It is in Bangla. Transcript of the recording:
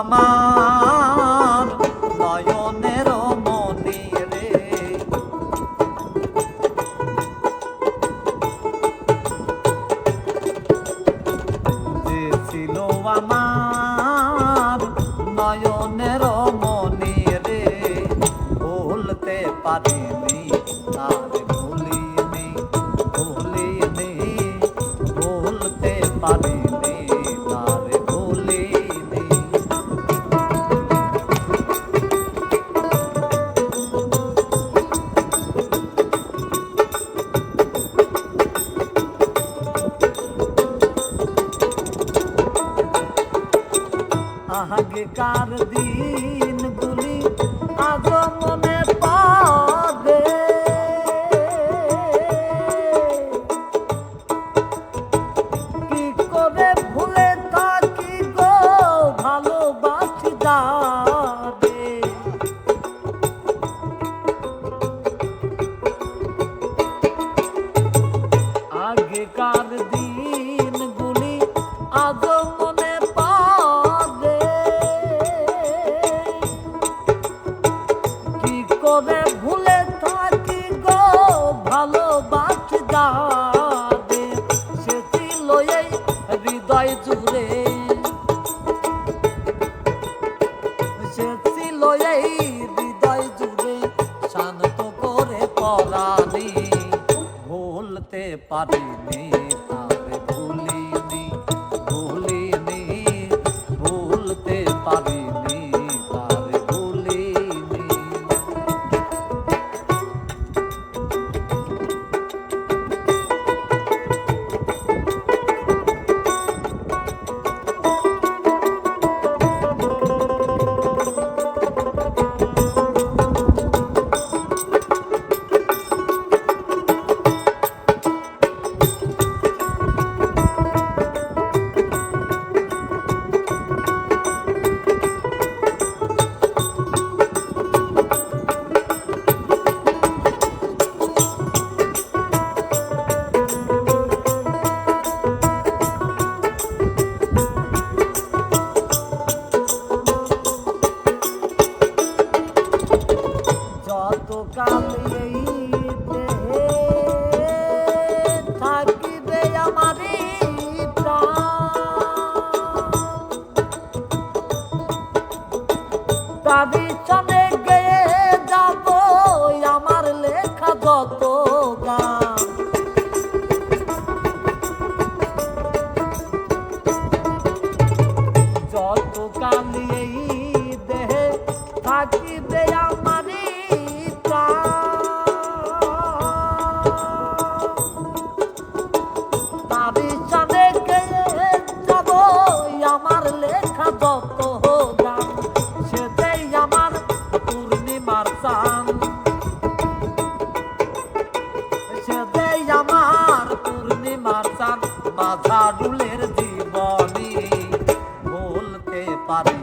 আমার নয়নের মনি রে যে ছিল আমার নয়নের মনি রে ভুলতে পারিনি। আগেকার দিনগুলি আজ পড়ে। কি করে ভুলে থাকি গো ভালোবাসি যাবে আগেকার দিনগুলি পরানি ভুলতে পারিনি তারে ভুলিনি যত কাল পারি